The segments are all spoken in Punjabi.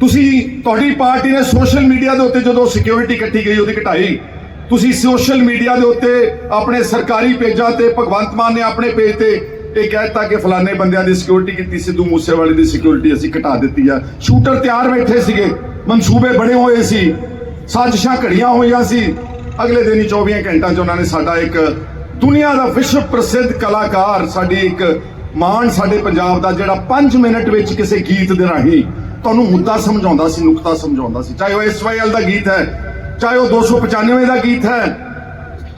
ਤੁਸੀਂ, ਤੁਹਾਡੀ ਪਾਰਟੀ ਨੇ ਸੋਸ਼ਲ ਮੀਡੀਆ ਦੇ ਉੱਤੇ ਜਦੋਂ ਸਿਕਿਉਰਿਟੀ ਇਕੱਠੀ ਗਈ ਉਹਦੀ ਘਟਾਈ ਤੁਸੀਂ ਸੋਸ਼ਲ ਮੀਡੀਆ ਦੇ ਉੱਤੇ ਆਪਣੇ ਸਰਕਾਰੀ ਪੇਜਾਂ ਤੇ, ਭਗਵੰਤ ਮਾਨ ਨੇ ਆਪਣੇ ਪੇਜ ਤੇ ਇਹ ਕਹਿਤਾ ਕਿ ਫਲਾਣੇ ਬੰਦਿਆਂ ਦੀ ਸਿਕਿਉਰਿਟੀ ਕੀਤੀ ਸਿੱਧੂ ਮੂਸੇਵਾਲੇ ਦੀ ਸਿਕਿਉਰਿਟੀ ਅਸੀਂ ਘਟਾ ਦਿੱਤੀ ਆ। ਸ਼ੂਟਰ ਤਿਆਰ ਬੈਠੇ ਸੀਗੇ, ਮਨਸੂਬੇ ਬਣੇ ਹੋਏ ਸੀ, ਸਾਜ਼ਿਸ਼ਾਂ ਘੜੀਆਂ ਹੋਈਆਂ ਸੀ। ਅਗਲੇ ਦਿਨ ਹੀ 24 ਘੰਟਿਆਂ 'ਚ ਉਹਨਾਂ ਨੇ ਸਾਡਾ ਇੱਕ ਦੁਨੀਆ ਦਾ ਵਿਸ਼ਵ ਪ੍ਰਸਿੱਧ ਕਲਾਕਾਰ, ਸਾਡੀ ਇੱਕ ਮਾਣ ਸਾਡੇ ਪੰਜਾਬ ਦਾ, ਜਿਹੜਾ 5 ਮਿੰਟ ਵਿੱਚ ਕਿਸੇ ਗੀਤ ਦੇ ਰਾਹੀਂ ਤੁਹਾਨੂੰ ਮੁੱਦਾ ਸਮਝਾਉਂਦਾ ਸੀ, ਨੁਕਤਾ ਸਮਝਾਉਂਦਾ ਸੀ। ਚਾਹੇ ਉਹ ਐਸਵਾਈਐਲ ਦਾ ਗੀਤ ਹੈ, ਚਾਹੇ ਉਹ 295 ਦਾ ਗੀਤ ਹੈ,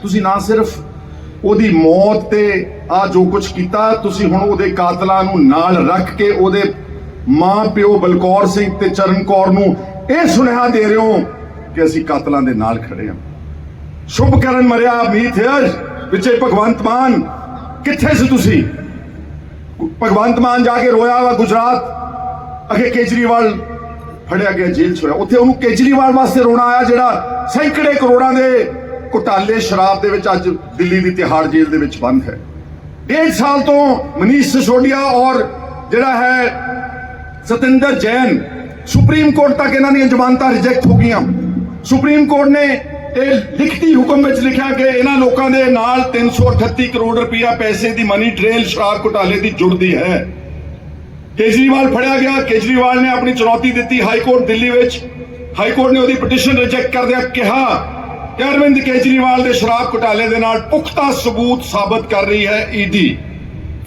ਤੁਸੀਂ ਨਾ ਸਿਰਫ ਉਹਦੀ ਮੌਤ ਤੇ ਆ ਜੋ ਕੁਝ ਕੀਤਾ, ਤੁਸੀਂ ਹੁਣ ਉਹਦੇ ਕਾਤਲਾਂ ਨੂੰ ਨਾਲ ਰੱਖ ਕੇ ਉਹਦੇ ਮਾਂ ਪਿਓ ਬਲਕੌਰ ਸਿੰਘ ਤੇ ਚਰਨ ਕੌਰ ਨੂੰ ਇਹ ਸੁਨੇਹਾ ਦੇ ਰਹੇ ਹੋ ਕਿ ਅਸੀਂ ਕਾਤਲਾਂ ਦੇ ਨਾਲ ਖੜੇ ਹਾਂ। ਸ਼ੁਭ ਕਰਨ ਮਰਿਆ ਮੀਤ ਹੈ ਵਿੱਚੇ ਭਗਵੰਤ ਮਾਨ। ਕਿੱਥੇ ਸੀ ਤੁਸੀਂ? ਭਗਵੰਤ ਮਾਨ ਜਾ ਕੇ ਰੋਇਆ ਵਾ ਗੁਜਰਾਤ। ਅਗੇ ਕੇਜਰੀਵਾਲ ਫੜਿਆ ਗਿਆ ਜੇਲ੍ਹ 'ਚ ਹੋਇਆ। ਉੱਥੇ ਉਹਨੂੰ ਕੇਜਰੀਵਾਲ ਵਾਸਤੇ ਰੋਣਾ ਆਇਆ ਜਿਹੜਾ ਸੈਂਕੜੇ ਕਰੋੜਾਂ ਦੇ ਘੁਟਾਲੇ ਸ਼ਰਾਬ ਦੇ ਵਿੱਚ ਅੱਜ ਦਿੱਲੀ ਦੀ ਤਿਹਾੜ ਜੇਲ੍ਹ ਦੇ ਵਿੱਚ ਬੰਦ ਹੈ। ਡੇਢ ਸਾਲ ਤੋਂ ਮਨੀਸ਼ ਸਿਸੋਡੀਆ ਔਰ ਜਿਹੜਾ ਹੈ ਸਤਿੰਦਰ ਜੈਨ ਸੁਪਰੀਮ ਕੋਰਟ ਤੱਕ ਇਹਨਾਂ ਦੀਆਂ ਜ਼ਮਾਨਤਾਂ ਰਿਜੈਕਟ ਹੋ ਗਈਆਂ। ਸੁਪਰੀਮ ਕੋਰਟ ਨੇ ਇਹ ਲਿਖਤੀ ਹੁਕਮ ਵਿੱਚ ਲਿਖਿਆ ਕਿ ਇਹਨਾਂ ਲੋਕਾਂ ਦੇ ਨਾਲ 338 ਕਰੋੜ ਰੁਪਇਆ ਪੈਸੇ ਦੀ ਮਨੀ ਟ੍ਰੇਲ ਸ਼ਰਾਬ ਘੁਟਾਲੇ ਦੀ ਜੁੜਦੀ ਹੈ। ਕੇਜਰੀਵਾਲ ਫੜਿਆ ਗਿਆ। ਕੇਜਰੀਵਾਲ ਨੇ ਆਪਣੀ ਚੁਣੌਤੀ ਦਿੱਤੀ ਹਾਈ ਕੋਰਟ ਦਿੱਲੀ ਵਿੱਚ। ਹਾਈ ਕੋਰਟ ਨੇ ਉਹਦੀ ਪਟੀਸ਼ਨ ਰਿਜੈਕਟ ਕਰਦਿਆਂ ਕਿਹਾ ਕਿ ਅਰਵਿੰਦ ਕੇਜਰੀਵਾਲ ਦੇ ਸ਼ਰਾਬ ਘੁਟਾਲੇ ਦੇ ਨਾਲ ਪੁਖਤਾ ਸਬੂਤ ਸਾਬਤ ਕਰ ਰਹੀ ਹੈ ਈਡੀ।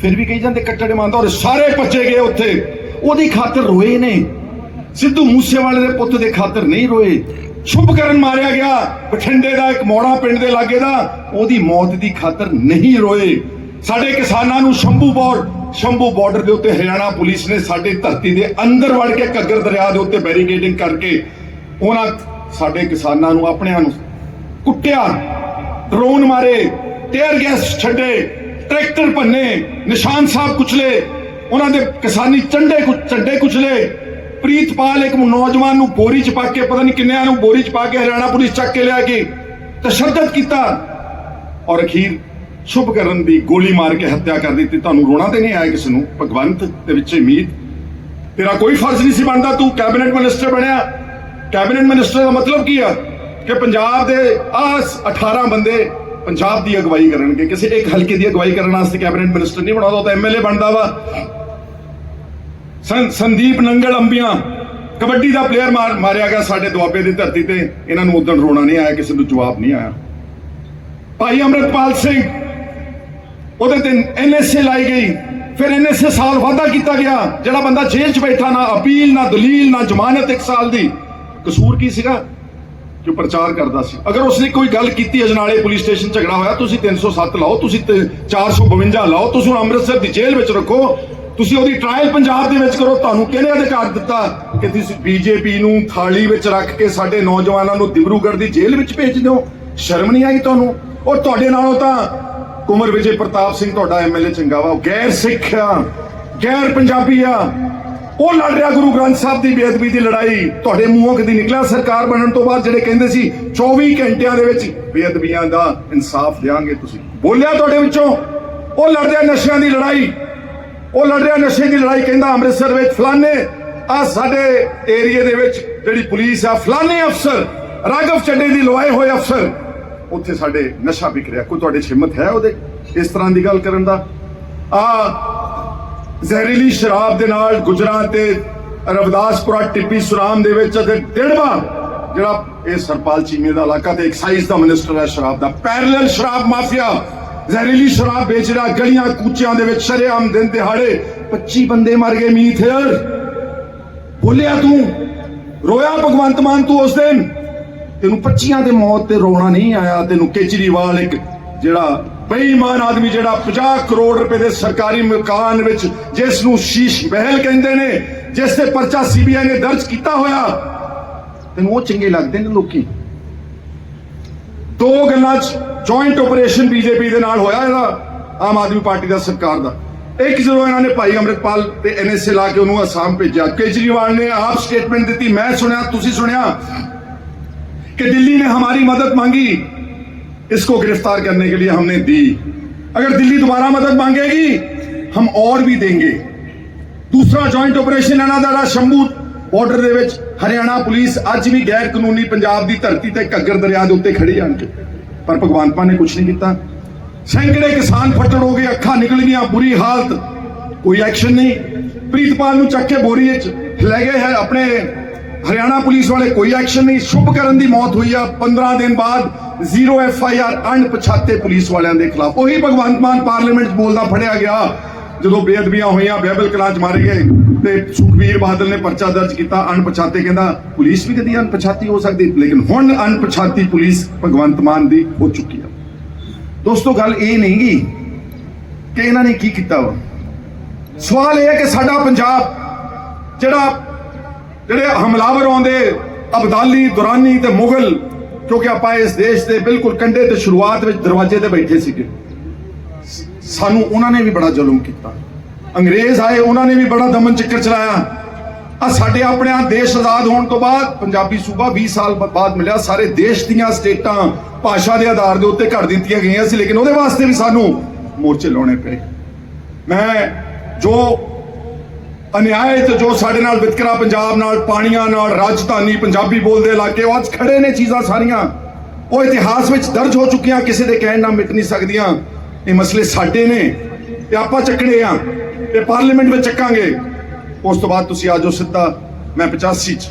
ਫਿਰ ਵੀ ਕਹੀ ਜਾਂਦੇ ਕੱਟੜੇ ਮੰਨਦਾ ਔਰ ਸਾਰੇ ਬੱਚੇ ਗਏ ਉੱਥੇ। ਉਹਦੀ ਖਾਤਰ ਰੋਏ ਨੇ। ਸਿੱਧੂ ਮੂਸੇਵਾਲੇ ਦੇ ਪੁੱਤ ਦੇ ਖਾਤਰ ਨਹੀਂ ਰੋਏ। ਸ਼ੁਭ ਕਰਨ ਮਾਰਿਆ ਗਿਆ। ਬਠਿੰਡੇ ਦਾ ਇੱਕ ਮੋੜਾ ਪਿੰਡ ਦੇ ਲਾਗੇ ਦਾ, ਉਹਦੀ ਮੌਤ ਦੀ ਖਾਤਰ ਨਹੀਂ ਰੋਏ। ਸਾਡੇ ਕਿਸਾਨਾਂ ਨੂੰ ਸ਼ੰਭੂ ਬੋਰਡ ਸ਼ੰਭੂ ਬਾਰਡਰ ਦੇ ਉੱਤੇ ਹਰਿਆਣਾ ਪੁਲਿਸ ਨੇ ਸਾਡੀ ਧਰਤੀ ਦੇ ਅੰਦਰ ਵੜ ਕੇ ਘੱਗਰ ਦਰਿਆ ਦੇ ਉੱਤੇ ਬੈਰੀਕੇਡਿੰਗ ਕਰਕੇ ਉਹਨਾਂ ਸਾਡੇ ਕਿਸਾਨਾਂ ਨੂੰ, ਆਪਣਿਆਂ ਨੂੰ ਕੁੱਟਿਆ ਡਰੋਨ ਮਾਰੇ ਟੇਅਰ ਗੈਸ ਛੱਡੇ ਟਰੈਕਟਰ ਭੰਨੇ, ਨਿਸ਼ਾਨ ਸਾਹਿਬ ਕੁਚਲੇ, ਉਹਨਾਂ ਦੇ ਕਿਸਾਨੀ ਝੰਡੇ ਕੁ ਝੰਡੇ ਕੁਚਲੇ। ਪ੍ਰੀਤਪਾਲ ਇੱਕ ਨੌਜਵਾਨ ਨੂੰ ਬੋਰੀ ਚ ਪਾ ਕੇ, ਪਤਾ ਨਹੀਂ ਕਿੰਨਿਆਂ ਨੂੰ ਬੋਰੀ ਚ ਪਾ ਕੇ ਹਰਿਆਣਾ ਪੁਲਿਸ ਚੱਕ ਕੇ ਲਿਆ ਕੇ ਤਸ਼ੱਦਦ ਕੀਤਾ। ਔਰ ਅਖੀਰ ਸ਼ੁਭ ਕਰਨ ਦੀ ਗੋਲੀ ਮਾਰ ਕੇ ਹੱਤਿਆ ਕਰ ਦਿੱਤੀ। ਤੁਹਾਨੂੰ ਰੋਣਾ ਤੇ ਨਹੀਂ ਆਇਆ ਕਿਸੇ ਨੂੰ? ਭਗਵੰਤ ਦੇ ਵਿੱਚ ਮੀਤ। ਤੇਰਾ ਕੋਈ ਫਰਜ਼ ਨਹੀਂ ਸੀ ਬਣਦਾ, ਤੂੰ ਕੈਬਨਿਟ ਮਿਨਿਸਟਰ ਬਣਿਆ। ਕੈਬਨਿਟ ਮਿਨਿਸਟਰ ਦਾ ਮਤਲਬ ਕੀ ਆ? ਕਿ ਪੰਜਾਬ ਦੇ ਆਸ 18 ਬੰਦੇ ਪੰਜਾਬ ਦੀ ਅਗਵਾਈ ਕਰਨਗੇ। ਕਿਸੇ ਇੱਕ ਹਲਕੇ ਦੀ ਅਗਵਾਈ ਕਰਨ ਵਾਸਤੇ ਕੈਬਨਿਟ ਮਿਨਿਸਟਰ ਨਹੀਂ ਬਣਾਉਂਦਾ, ਉਹ ਤਾਂ ਐਮਐਲਏ ਬਣਦਾ ਵਾ। ਸੰਦੀਪ ਨੰਗਲ ਅੰਬੀਆਂ, ਕਬੱਡੀ ਦਾ ਪਲੇਅਰ ਮਾਰ, ਮਾਰਿਆ ਗਿਆ ਸਾਡੇ ਦੁਆਬੇ ਦੀ ਧਰਤੀ ਤੇ। ਇਹਨਾਂ ਨੂੰ ਉਦੋਂ ਰੋਣਾ ਨਹੀਂ ਆਇਆ, ਕਿਸੇ ਨੂੰ ਜਵਾਬ ਨਹੀਂ ਆਇਆ। ਭਾਈ ਅਮਰਤਪਾਲ ਸਿੰਘ ਉਹਦੇ ਤੇ ਐਨਐਸਏ ਲਾਈ ਗਈ। ਫਿਰ ਐਨਐਸਏ ਸਾਲ ਵਾਧਾ ਕੀਤਾ ਗਿਆ। ਜਿਹੜਾ ਬੰਦਾ ਜੇਲ੍ਹ 'ਚ ਬੈਠਾ ਨਾ ਅਪੀਲ, ਨਾ ਦਲੀਲ, ਨਾ ਜ਼ਮਾਨਤ ਇੱਕ ਸਾਲ ਦੀ, ਕਸੂਰ ਕੀ ਸੀਗਾ? ਜੋ ਪ੍ਰਚਾਰ ਕਰਦਾ ਸੀ। ਅਗਰ ਉਸਨੇ ਕੋਈ ਗੱਲ ਕੀਤੀ, ਅਜਨਾਲੇ ਪੁਲਿਸ ਸਟੇਸ਼ਨ ਝਗੜਾ ਹੋਇਆ, ਤੁਸੀਂ 307 ਲਾਓ, ਤੁਸੀਂ 452 ਲਾਓ, ਤੁਸੀਂ ਅੰਮ੍ਰਿਤਸਰ ਦੀ ਜੇਲ੍ਹ ਵਿੱਚ ਰੱਖੋ, ਤੁਸੀਂ ਉਹਦੀ ਟ੍ਰਾਇਲ ਪੰਜਾਬ ਦੇ ਵਿੱਚ ਕਰੋ, ਤੁਹਾਨੂੰ ਕਿਹਨੇ ਅਧਿਕਾਰ ਦਿੱਤਾ? ਕਿ ਤੁਸੀਂ ਬੀਜੇਪੀ ਨੂੰ ਥਾਲੀ ਵਿੱਚ ਰੱਖ ਕੇ ਸਾਡੇ ਨੌਜਵਾਨਾਂ ਨੂੰ ਦਿਬਰੂਗੜ੍ਹ ਦੀ ਜੇਲ੍ਹ ਵਿੱਚ ਭੇਜ ਦਿਓ। ਸ਼ਰਮ ਨਹੀਂ ਆਈ ਤੁਹਾਨੂੰ? ਉਹ ਤੁਹਾਡੇ ਨਾਲੋਂ ਤਾਂ ਕੁਮਰ ਵਿਜੇ ਪ੍ਰਤਾਪ ਸਿੰਘ ਤੁਹਾਡਾ ਐਮਐਲਏ ਚੰਗਾ ਵਾ ਉਹ ਗੈਰ ਸਿੱਖ ਆ, ਗੈਰ ਪੰਜਾਬੀ ਆ, ਉਹ ਲੜ ਰਿਹਾ ਗੁਰੂ ਗ੍ਰੰਥ ਸਾਹਿਬ ਦੀ ਬੇਅਦਬੀ ਦੀ ਲੜਾਈ। ਤੁਹਾਡੇ ਮੂੰਹੋਂ ਕਦੀ ਨਿਕਲਿਆ ਸਰਕਾਰ ਬਣਨ ਤੋਂ ਬਾਅਦ ਜਿਹੜੇ ਕਹਿੰਦੇ ਸੀ 24 ਘੰਟਿਆਂ ਦੇ ਵਿੱਚ ਬੇਅਦਬੀਆਂ ਦਾ ਇਨਸਾਫ ਦੇਾਂਗੇ ਤੁਸੀਂ। ਬੋਲਿਆ ਤੁਹਾਡੇ ਵਿੱਚੋਂ, ਉਹ ਲੜ ਰਿਹਾ ਨਸ਼ਿਆਂ ਦੀ ਲੜਾਈ। ਉਹ ਲੜ ਰਿਹਾ ਨਸ਼ੇ ਦੀ ਲੜਾਈ ਕਹਿੰਦਾ ਅੰਮ੍ਰਿਤਸਰ ਵਿੱਚ ਫਲਾਣੇ ਆ, ਸਾਡੇ ਏਰੀਏ ਦੇ ਵਿੱਚ ਜਿਹੜੀ ਪੁਲਿਸ ਆ, ਫਲਾਣੇ ਅਫਸਰ, ਰਾਘਵ ਚੱਡੇ ਦੀ ਲਵਾਏ ਹੋਏ ਅਫਸਰ ਉੱਥੇ ਸਾਡੇ ਨਸ਼ਾ ਵਿਕ ਰਿਹਾ। ਕੋਈ ਤੁਹਾਡੇ ਹਿੰਮਤ ਹੈ ਉਹਦੇ? ਇਸ ਤਰ੍ਹਾਂ ਦੀ ਗੱਲ ਕਰਨ ਦਾ? ਆ ਜ਼ਹਿਰੀਲੀ ਸ਼ਰਾਬ ਦੇ ਨਾਲ ਗੁਜਰਾਂ ਤੇ ਰਵਦਾਸਪੁਰਾ ਟਿੱਪੀ ਸੁਰਾਮ ਦੇ ਵਿੱਚ ਅਤੇ ਡਿੜਵਾ ਜਿਹੜਾ ਇਹ ਸਰਪਾਲ ਚੀਮੇ ਦਾ ਇਲਾਕਾ ਤੇ ਐਕਸਾਈਜ਼ ਦਾ ਮਿਨਿਸਟਰ ਹੈ ਸ਼ਰਾਬ ਦਾ ਪੈਰਲਲ ਸ਼ਰਾਬ ਮਾਫੀਆ, ਜ਼ਹਿਰੀਲੀ ਸ਼ਰਾਬ ਵੇਚ ਰਿਹਾ, ਗਲੀਆਂ ਕੂਚਿਆਂ ਦੇ ਵਿੱਚ ਸ਼ਰੇਆਮ ਦਿਨ ਦਿਹਾੜੇ 25 ਬੰਦੇ ਮਰ ਗਏ ਮੀਤ ਬੋਲਿਆ ਤੂੰ, ਰੋਇਆ ਭਗਵੰਤ ਮਾਨ ਤੂੰ ਉਸ ਦਿਨ? ਤੈਨੂੰ 25 ਦੇ ਮੌਤ ਤੇ ਰੋਣਾ ਨਹੀਂ ਆਇਆ, ਤੈਨੂੰ ਕੇਜਰੀਵਾਲ ਇੱਕ ਜਿਹੜਾ ਬੇਈਮਾਨ ਆਦਮੀ ਜਿਹੜਾ 50 ਕਰੋੜ ਰੁਪਏ ਦੇ ਸਰਕਾਰੀ ਮਕਾਨ ਵਿੱਚ ਜਿਸ ਨੂੰ ਸ਼ੀਸ਼ ਮਹਿਲ ਕਹਿੰਦੇ ਨੇ ਜਿਸ ਤੇ ਪਰਚਾ ਸੀਬੀਆਈ ਨੇ ਦਰਜ ਕੀਤਾ ਹੋਇਆ, ਤੈਨੂੰ ਉਹ ਚੰਗੇ ਲੱਗਦੇ ਨੇ ਲੋਕੀ। ਦੋ ਗੱਲਾਂ 'ਚ ਜੁਆਇੰਟ ਆਪਰੇਸ਼ਨ ਬੀਜੇਪੀ ਦੇ ਨਾਲ ਹੋਇਆ ਇਹਦਾ, ਆਮ ਆਦਮੀ ਪਾਰਟੀ ਦਾ, ਸਰਕਾਰ ਦਾ। ਇੱਕ ਜਦੋਂ ਇਹਨਾਂ ਨੇ ਭਾਈ ਅੰਮ੍ਰਿਤਪਾਲ ਤੇ ਐਨਐਸਏ ਲਾ ਕੇ ਉਹਨੂੰ ਅਸਾਮ ਭੇਜਿਆ, ਕੇਜਰੀਵਾਲ ਨੇ ਆਪ ਸਟੇਟਮੈਂਟ ਦਿੱਤੀ, ਮੈਂ ਸੁਣਿਆ, ਤੁਸੀਂ ਸੁਣਿਆ। कि दिल्ली ने हमारी मदद मांगी इसको गिरफ्तार करने के लिए हमने दी अगर दिल्ली दोबारा मदद मांगेगी हम और भी देंगे दूसरा जॉइंट ऑपरेशन अनादारा शंभू ਬਾਰਡਰ ਦੇ ਵਿੱਚ ਹਰਿਆਣਾ ਪੁਲਿਸ ਅੱਜ ਵੀ ਗੈਰ ਕਾਨੂੰਨੀ ਪੰਜਾਬ ਦੀ ਧਰਤੀ ਤੇ ਘੱਗਰ ਦਰਿਆ ਦੇ ਉੱਤੇ ਖੜੀ ਆਣ ਕੇ ਪਰ ਭਗਵੰਤ ਮਾਨ ਨੇ ਕੁਝ ਨਹੀਂ ਕੀਤਾ ਸੈਂਕੜੇ ਕਿਸਾਨ ਫੱਟੜ ਹੋ ਗਏ ਅੱਖਾਂ ਨਿਕਲ ਗਈਆਂ ਬੁਰੀ ਹਾਲਤ ਕੋਈ ਐਕਸ਼ਨ ਨਹੀਂ ਪ੍ਰੀਤਪਾਲ ਨੂੰ ਚੱਕ ਕੇ ਬੋਰੀ ਵਿੱਚ ਲੈ ਗਏ ਹੈ ਆਪਣੇ ਹਰਿਆਣਾ ਪੁਲਿਸ ਵਾਲੇ ਕੋਈ ਐਕਸ਼ਨ ਨਹੀਂ। ਸ਼ੁਭ ਕਰਨ ਦੀ ਮੌਤ ਹੋਈ ਆ। 15 ਦਿਨ ਬਾਅਦ ਜ਼ੀਰੋ ਐਫ ਆਈ ਆਰ ਅਣਪਛਾਤੇ ਪੁਲਿਸ ਵਾਲਿਆਂ ਦੇ ਖਿਲਾਫ। ਉਹੀ ਭਗਵੰਤ ਮਾਨ ਪਾਰਲੀਮੈਂਟ 'ਚ ਬੋਲਦਾ ਫੜਿਆ ਗਿਆ। ਜਦੋਂ ਬੇਅਦਬੀਆਂ ਹੋਈਆਂ, ਬਹਿਬਲ ਕਲਾਂ ਮਾਰੇ ਗਏ ਤੇ ਸੁਖਬੀਰ ਬਾਦਲ ਨੇ ਪਰਚਾ ਦਰਜ ਕੀਤਾ ਅਣਪਛਾਤੇ। ਕਹਿੰਦਾ, ਪੁਲਿਸ ਵੀ ਕਦੀ ਅਣਪਛਾਤੀ ਹੋ ਸਕਦੀ? ਲੇਕਿਨ ਹੁਣ ਅਣਪਛਾਤੀ ਪੁਲਿਸ ਭਗਵੰਤ ਮਾਨ ਦੀ ਹੋ ਚੁੱਕੀ ਆ। ਦੋਸਤੋ, ਗੱਲ ਇਹ ਨਹੀਂ ਗੀ ਕਿ ਇਹਨਾਂ ਨੇ ਕੀ ਕੀਤਾ ਵਾ। ਸਵਾਲ ਇਹ ਹੈ ਕਿ ਸਾਡਾ ਪੰਜਾਬ ਜਿਹੜਾ ਜਿਹੜੇ ਹਮਲਾਵਰ ਆਉਂਦੇ, ਅਬਦਾਲੀ, ਦੁਰਾਨੀ ਤੇ ਮੁਗਲ, ਕਿਉਂਕਿ ਆਪਾਂ ਇਸ ਦੇਸ਼ ਦੇ ਬਿਲਕੁਲ ਕੰਢੇ ਤੇ ਸ਼ੁਰੂਆਤ ਵਿੱਚ ਦਰਵਾਜ਼ੇ ਤੇ ਬੈਠੇ ਸੀਗੇ। ਸਾਨੂੰ ਉਹਨਾਂ ਨੇ ਵੀ ਬੜਾ ਜ਼ੁਲਮ ਕੀਤਾ। ਅੰਗਰੇਜ਼ ਆਏ, ਉਹਨਾਂ ਨੇ ਵੀ ਬੜਾ ਦਮਨ ਚੱਕਰ ਚਲਾਇਆ। ਆ ਸਾਡੇ ਆਪਣੇ ਆ ਦੇਸ਼ ਆਜ਼ਾਦ ਹੋਣ ਤੋਂ ਬਾਅਦ ਪੰਜਾਬੀ ਸੂਬਾ 20 ਸਾਲ ਬਾਅਦ ਮਿਲਿਆ। ਸਾਰੇ ਦੇਸ਼ ਦੀਆਂ ਸਟੇਟਾਂ ਭਾਸ਼ਾ ਦੇ ਆਧਾਰ ਦੇ ਉੱਤੇ ਘੜ ਦਿੱਤੀਆਂ ਗਈਆਂ ਸੀ, ਲੇਕਿਨ ਉਹਦੇ ਵਾਸਤੇ ਵੀ ਸਾਨੂੰ ਮੋਰਚੇ ਲਾਉਣੇ ਪਏ। ਮੈਂ ਜੋ ਅਨਿਆਏ ਤੇ ਜੋ ਸਾਡੇ ਨਾਲ ਵਿਤਕਰਾ ਪੰਜਾਬ ਨਾਲ, ਪਾਣੀਆਂ ਨਾਲ, ਰਾਜਧਾਨੀ, ਪੰਜਾਬੀ ਬੋਲਦੇ ਇਲਾਕੇ ਉਹ ਅੱਜ ਖੜੇ ਨੇ ਚੀਜ਼ਾਂ ਸਾਰੀਆਂ। ਉਹ ਇਤਿਹਾਸ ਵਿੱਚ ਦਰਜ ਹੋ ਚੁੱਕੀਆਂ, ਕਿਸੇ ਦੇ ਕਹਿਣ ਨਾਲ ਮਿਟ ਨਹੀਂ ਸਕਦੀਆਂ। ਇਹ ਮਸਲੇ ਸਾਡੇ ਨੇ ਤੇ ਆਪਾਂ ਚੱਕਣੇ ਆ ਤੇ ਪਾਰਲੀਮੈਂਟ ਵਿੱਚ ਚੱਕਾਂਗੇ। ਉਸ ਤੋਂ ਬਾਅਦ ਤੁਸੀਂ ਆਜੋ ਸਿੱਧਾ, ਮੈਂ 85 ਚ।